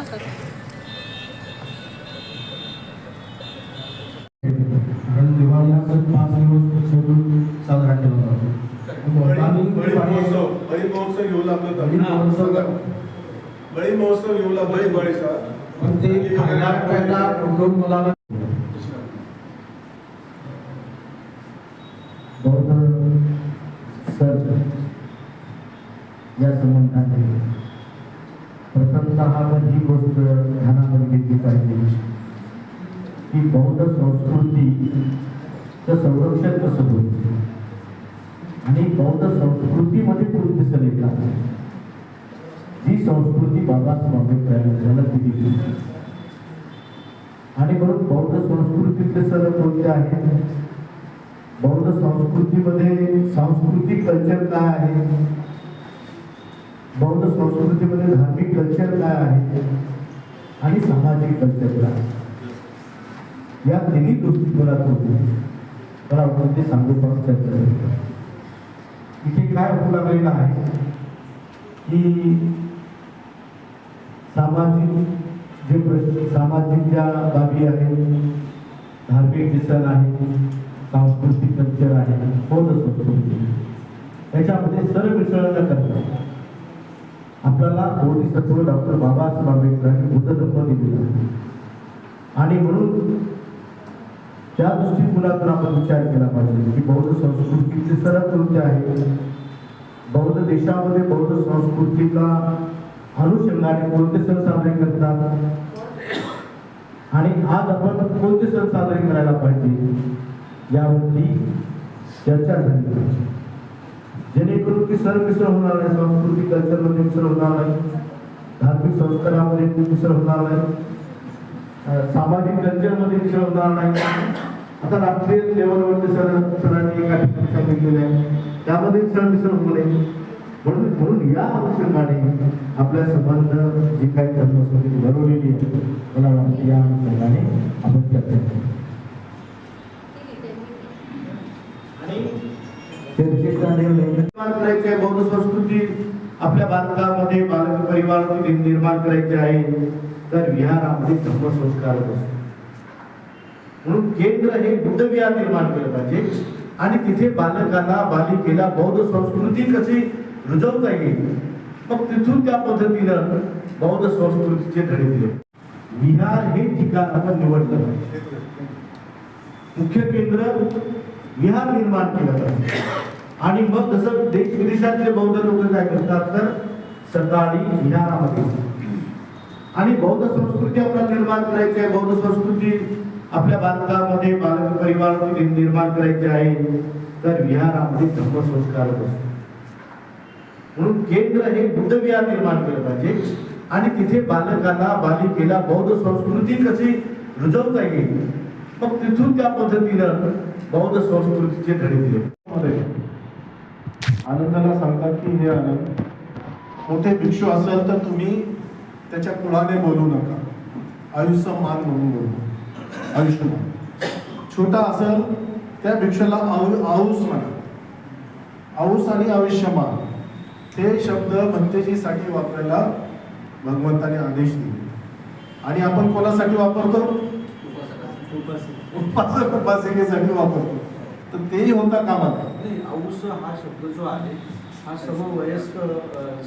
कारण दिवाळीनंतर पाच दिवस शेड्यूल साजरा केला जातो बळी महोत्सव बळी महोत्सव घेऊ लागलो बळी महोत्सव बळी महोत्सव घेऊ लागलो बळी पण ते खायला प्यायला उठून सर या संबंधाने ही गोष्ट ध्यानामध्ये घेतली पाहिजे. की बौद्ध संस्कृतीचं संरक्षण कसं होईल? आणि बौद्ध संस्कृतीमध्ये पूर्ण दिसून येतात जी संस्कृती बाबासाहेब आंबेडकरांनी जन्म दिली आणि म्हणून बौद्ध संस्कृतीतले सर कोणते आहेत? बौद्ध संस्कृतीमध्ये सांस्कृतिक कल्चर काय आहे? बौद्ध संस्कृतीमध्ये धार्मिक कल्चर काय आहे? आणि सामाजिक कल्चर काय आहे? या तिन्ही दृष्टिकोनातून तर आपण ते सांगू पण चर्चा इथे काय होऊ लागलेलं आहे? की सामाजिक जे प्रश्न सामाजिक ज्या बाबी आहेत धार्मिक जे सण सांस्कृतिक कल्चर आहे बौद्ध संस्कृती त्याच्यामध्ये सर्व मिसळ न करता आपल्याला बोधिसत्व डॉक्टर बाबासाहेब आंबेडकरांनी बुद्ध धर्म दिलेला आहे. आणि म्हणून त्या दृष्टिकोनातून आपण विचार केला पाहिजे की बौद्ध संस्कृतीचे सण आहे बौद्ध देशामध्ये बौद्ध संस्कृतीला अनुषंगाने कोणते सण साजरे करतात? आणि आज आपण कोणते सण साजरे करायला पाहिजे? यावरती चर्चा झाली पाहिजे. जेणेकरून की सण मिसळ होणार नाही. सांस्कृतिक कल्चरमध्ये मिसळ होणार नाही. धार्मिक संस्कारामध्ये मिसळ होणार नाही. सामाजिक कल्चरमध्ये मिसळ होणार नाही. आता राष्ट्रीय लेवलवरती सण सणांनी एका ठिकाणी सांगितलेले आहे त्यामध्ये सण मिसळ होऊ नये. म्हणून म्हणून या अनुषंगाने आपल्या संबंध जी काही धर्मसमिती बनवलेली आहे मला वाटतं या अनुषंगाने आपण चर्चा करू. आणि चर्चेचा निर्णय करायचे संस्कृती आपल्या भारतामध्ये बालक परिवार निर्माण करायचे आहे तर विहारामध्ये धर्मसंस्कार असतो म्हणून केंद्र हे बुद्ध विहार निर्माण केलं पाहिजे. आणि तिथे बालकांना बालिकेला बौद्ध संस्कृती कशी रुजवता येईल मग तिथून त्या पद्धतीनं बौद्ध संस्कृतीचे धडे दिले. विहार हे ठिकाण आपण निवडलं पाहिजे. मुख्य केंद्र विहार निर्माण केला पाहिजे आणि मग तसं देश विदेशातले बौद्ध लोक काय करतात तर सकाळी विहारामध्ये. आणि बौद्ध संस्कृती आपल्याला निर्माण करायची आहे. बौद्ध संस्कृती आपल्या बांधकामामध्ये बालक परिवार निर्माण करायचे आहे. तर विहारामध्ये धर्मसंस्कार असतो. म्हणून केंद्र हे बुद्ध विहार निर्माण केलं पाहिजे. आणि तिथे बालकांना बालिकेला बौद्ध संस्कृती कशी रुजवता येईल? मग तिथून त्या पद्धतीनं बौद्ध संस्कृतीचे धडे आनंदाला सांगतात की हे आनंद मोठे भिक्षू असेल तर तुम्ही त्याच्या कुळाने बोलू नका. आयुष्य मान म्हणून बोलू आयुष्यमान. छोटा असेल त्या भिक्षूला आऊ आऊस म्हणा. आऊस आणि आयुष्यमान हे शब्द भंतेजीसाठी वापरायला भगवंताने आदेश दिले. आणि आपण कोणासाठी वापरतो? उपासक उपासिकेसाठी वापरतो. तर तेही होता कामा नये नाही औस हा शब्द जो आहे हा सर्व वयस्क अ,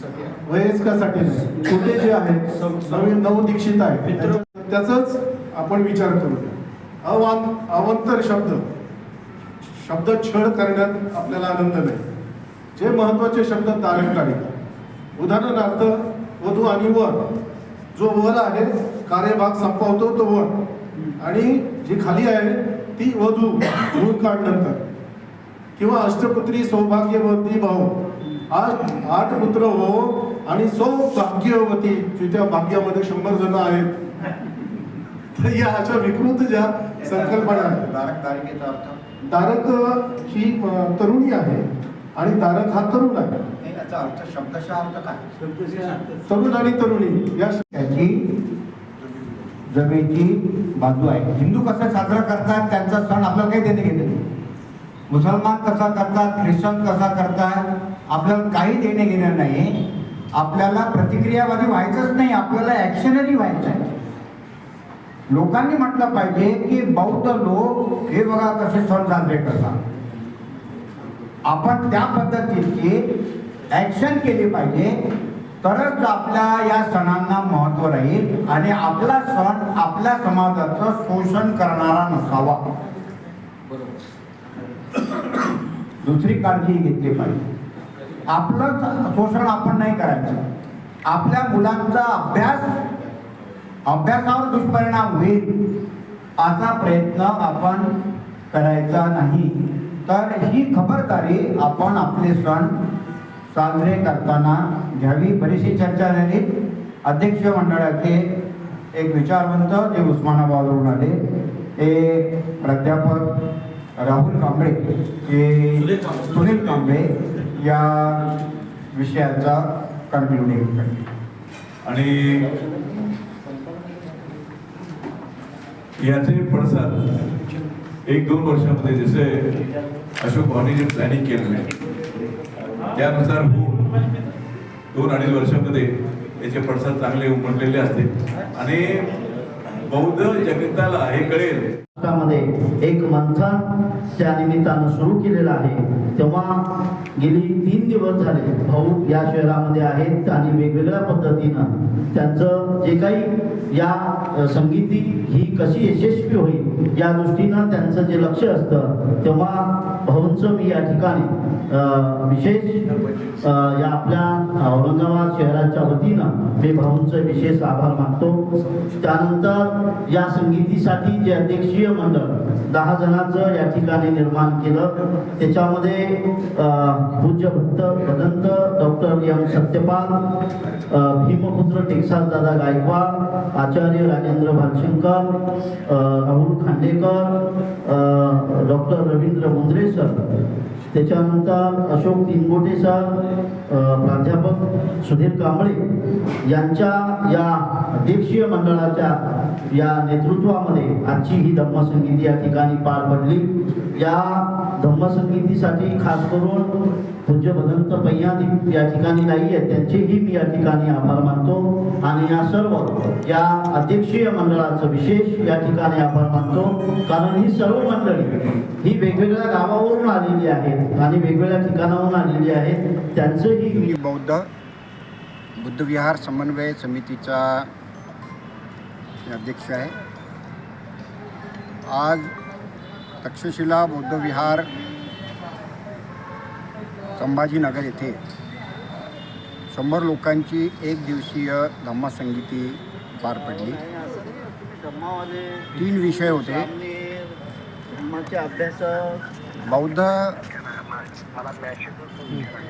साठी आहे. वयस्कासाठी नाही. छोटे जे आहेत नवीन नवदीक्षित आहे. मित्र- त्याचाच आपण विचार करूया अवान अवंतर शब्द. शब्द छळ करण्यात आपल्याला आनंद नाही जे महत्त्वाचे शब्द तारण काढित उदाहरणार्थ वधू आणि वर. जो वर आहे कार्यभाग संपवतो तो वर. आणि जी खाली आहे ती वधू धुवून काढनंतर किंवा अष्टपुत्री सौभाग्यवती भाऊ. आज आठ पुत्र हो आणि सौभाग्यवती तुझ्या भाग्यामध्ये शंभर जण आहेत. तर या अशा विकृत ज्या संकल्पना आहेत. तारक अर्थ? तारक ही तरुणी आहे आणि तारक हा तरुण आहे. याचा अर्थ शब्दशः अर्थ काय? तरुण आणि तरुणी या त्याची जमेची बाजू आहे. हिंदू कसं साजरा करतात त्यांचा सण आपल्याला काही देणे घेणे नाही. मुसलमान कसा करतात ख्रिश्चन कसा करतात आपल्याला काही देणे घेणं नाही. आपल्याला प्रतिक्रियावादी व्हायचंच नाही आपल्याला ॲक्शनरी व्हायचं आहे लोकांनी म्हटलं पाहिजे की बौद्ध लोक हे बघा कसे सण साजरे करतात. आपण त्या पद्धतीची ॲक्शन केली पाहिजे. तरच आपल्या या सणांना महत्त्व राहील आणि आपला सण आपल्या समाजाचं शोषण करणारा नसावा. दुसरी काळजी घेतली पाहिजे. आपलं शोषण आपण नाही करायचं. आपल्या मुलांचा अभ्यास अभ्यासावर दुष्परिणाम होईल असा प्रयत्न आपण करायचा नाही. तर ही खबरदारी आपण आपले सण साजरे करताना घ्यावी. बरीचशी चर्चा झाली. अध्यक्ष मंडळाचे एक विचारवंत जे उस्मानाबादवरून आले ते प्राध्यापक राहुल कांबळे हे सुनील कांबळे. या विषयाचा कन्क्लुडिंग आणि याचे पडसाद एक दोन वर्षामध्ये जसे अशोक भावने जे प्लॅनिंग केलेलं आहे त्यानुसार होऊन दोन अडीच वर्षामध्ये याचे पडसाद चांगले उमटलेले असते आणि बौद्ध जगताला हे कळेल. एक मंथन त्या निमित्तानं सुरू केलेलं आहे. तेव्हा गेली तीन दिवस झाले. भाऊ या शहरामध्ये आहेत आणि वेगवेगळ्या पद्धतीनं त्यांचं जे काही या संगीती ही कशी यशस्वी होईल या दृष्टीनं त्यांचं जे लक्ष असतं तेव्हा भाऊंचं मी या ठिकाणी विशेष या आपल्या औरंगाबाद शहराच्या वतीनं मी भाऊंचं विशेष आभार मानतो. त्यानंतर या संगीतीसाठी जे अध्यक्षीय मंडळ दहा जणांचं या ठिकाणी निर्माण केलं. त्याच्यामध्ये पूज्य भक्त Bhadant doctor M. Satyapal Bhimputra Texas Dada Gaikwad Acharya Rajendra Bhalshankar Rahul Khandekar doctor Ravindra Mundre sir. त्याच्यानंतर अशोक तिनगोटे सर प्राध्यापक सुधीर कांबळे यांच्या या अध्यक्षीय मंडळाच्या या नेतृत्वामध्ये आजची ही धम्मसंगीती या ठिकाणी पार पडली. या धम्मसंगीतीसाठी खास करून पूज्य भदंत पय्यादी या ठिकाणी नाही आहेत. त्यांचेही मी या ठिकाणी आभार मानतो. आणि या सर्व या अध्यक्षीय मंडळाचं विशेष या ठिकाणी आभार मानतो. कारण ही सर्व मंडळी ही वेगवेगळ्या गावावरून आलेली आहेत आणि वेगवेगळ्या ठिकाणाहून आलेली आहेत. त्यांचंही मी बौद्ध बुद्धविहार समन्वय समितीचा अध्यक्ष आहे. आज तक्षशिला बौद्धविहार संभाजीनगर येथे शंभर लोकांची एक दिवसीय धम्मसंगीती पार पडली. तीन विषय होते. बौद्ध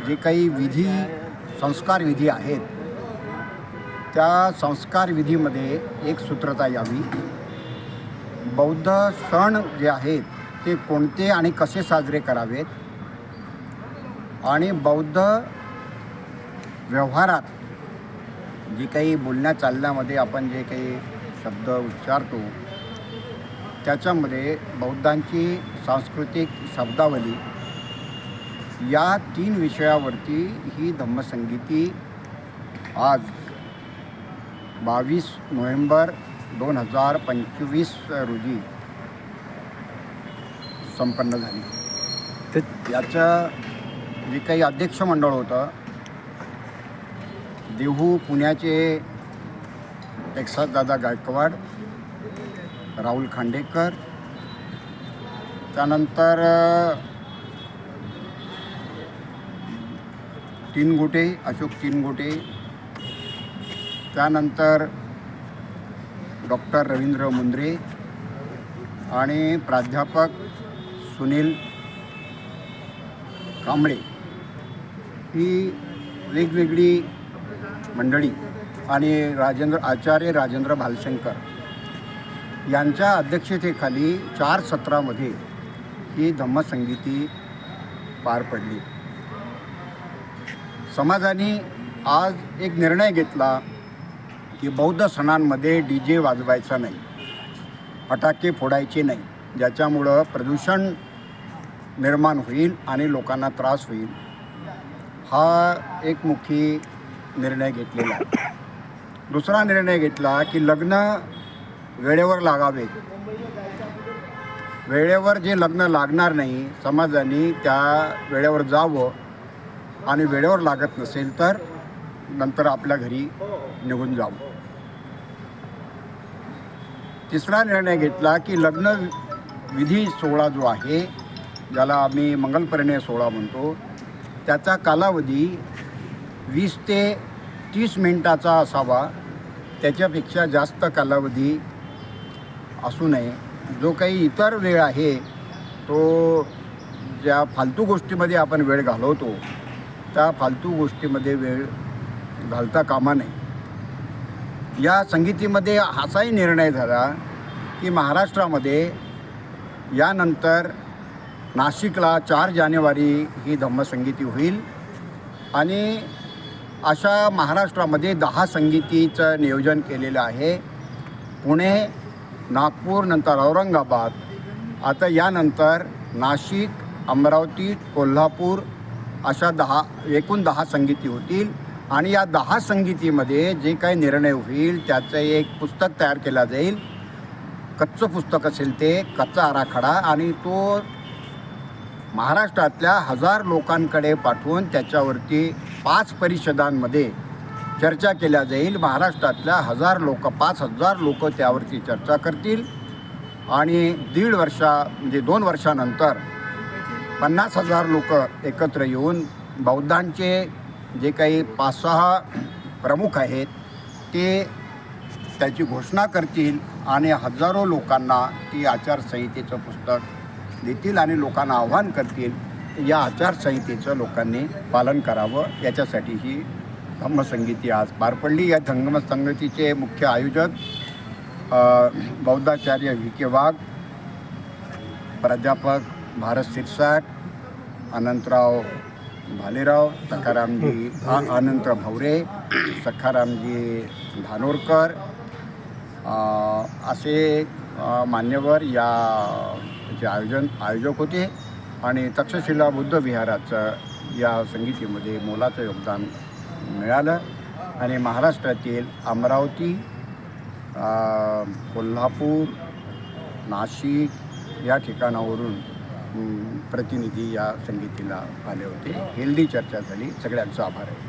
जे काही विधी संस्कार विधी आहेत त्या संस्कार विधीमध्ये एक सूत्रता यावी. बौद्ध सण जे आहेत ते कोणते आणि कसे साजरे करावेत? आणि बौद्ध व्यवहारात जे काही बोलण्या चालण्यामध्ये आपण जे काही शब्द उच्चारतो त्याच्यामध्ये बौद्धांची सांस्कृतिक शब्दावली या तीन विषयावरती ही धम्मसंगीती आज बावीस नोव्हेंबर दोन हजार पंचवीस रोजी संपन्न झाली. ते याचं जे काही अध्यक्ष मंडळ होतं देहू पुण्याचे दादा गायकवाड राहुल खांडेकर त्यानंतर अ, तीनगोटे अशोक तीनगोटे त्यानंतर डॉक्टर रवींद्र मुंद्रे आणि प्राध्यापक सुनील कांबळे ही वेगवेगळी मंडळी आणि राजेंद्र आचार्य राजेंद्र भालशंकर यांच्या अध्यक्षतेखाली चार सत्रामध्ये ही धम्मसंगीती पार पडली. समाजाने आज एक निर्णय घेतला. की बौद्ध सणांमध्ये डी जे वाजवायचा नाही. फटाके फोडायचे नाही. ज्याच्यामुळं प्रदूषण निर्माण होईल आणि लोकांना त्रास होईल. हा एक मुखी निर्णय घेतलेला आहे. दुसरा निर्णय घेतला की लग्न वेळेवर लागावे. वेळेवर जे लग्न लागणार नाही समाजाने त्या वेळेवर जावं आणि वेळेवर लागत नसेल तर नंतर आपल्या घरी निघून जावं. तिसरा निर्णय घेतला की लग्न विधी सोहळा जो आहे ज्याला आम्ही मंगलपरिणय सोहळा म्हणतो त्याचा कालावधी वीस ते तीस मिनिटाचा असावा. त्याच्यापेक्षा जास्त कालावधी असू नये. जो काही इतर वेळ आहे तो ज्या फालतू गोष्टीमध्ये आपण वेळ घालवतो त्या फालतू गोष्टीमध्ये वेळ घालता कामा नये. या संगीतीमध्ये असाही निर्णय झाला की महाराष्ट्रामध्ये यानंतर नाशिकला चार जानेवारी ही धम्मसंगीती होईल. आणि अशा महाराष्ट्रामध्ये दहा संगीतीचं नियोजन केलेलं आहे. पुणे नागपूर नंतर औरंगाबाद आता यानंतर नाशिक अमरावती कोल्हापूर अशा दहा एकूण दहा संगीती होतील. आणि या दहा संगीतीमध्ये जे काही निर्णय होईल त्याचं एक पुस्तक तयार केला जाईल. कच्चं पुस्तक असेल ते कच्चा आराखडा. आणि तो महाराष्ट्रातल्या हजार लोकांकडे पाठवून त्याच्यावरती पाच परिषदांमध्ये चर्चा केल्या जाईल. महाराष्ट्रातल्या हजार लोक पाच हजार लोक त्यावरती चर्चा करतील. आणि दीड वर्षा म्हणजे दोन वर्षानंतर पन्नास हजार लोक एकत्र येऊन बौद्धांचे जे काही पाच सहा प्रमुख आहेत ते त्याची घोषणा करतील आणि हजारो लोकांना ती आचारसंहितेचं पुस्तक देतील आणि लोकांना आव्हान करतील या आचारसंहितेचं लोकांनी पालन करावं. याच्यासाठी ही धम्मसंगीती आज पार पडली. या धम्मसंगतीचे मुख्य आयोजक बौद्धाचार्य व्ही के वाघ प्राध्यापक भारत शिरसाट अनंतराव भालेराव सखारामजी अनंत भवरे सखारामजी धानोरकर असे मान्यवर या जे आयोजन आयोजक होते आणि तक्षशिला बुद्ध विहाराचं या संगीतीमध्ये मोलाचं योगदान मिळालं आणि महाराष्ट्रातील अमरावती कोल्हापूर नाशिक या ठिकाणावरून प्रतिनिधी या संगीतीला आले होते. हेल्दी चर्चा झाली. सगळ्यांचा आभार आहे.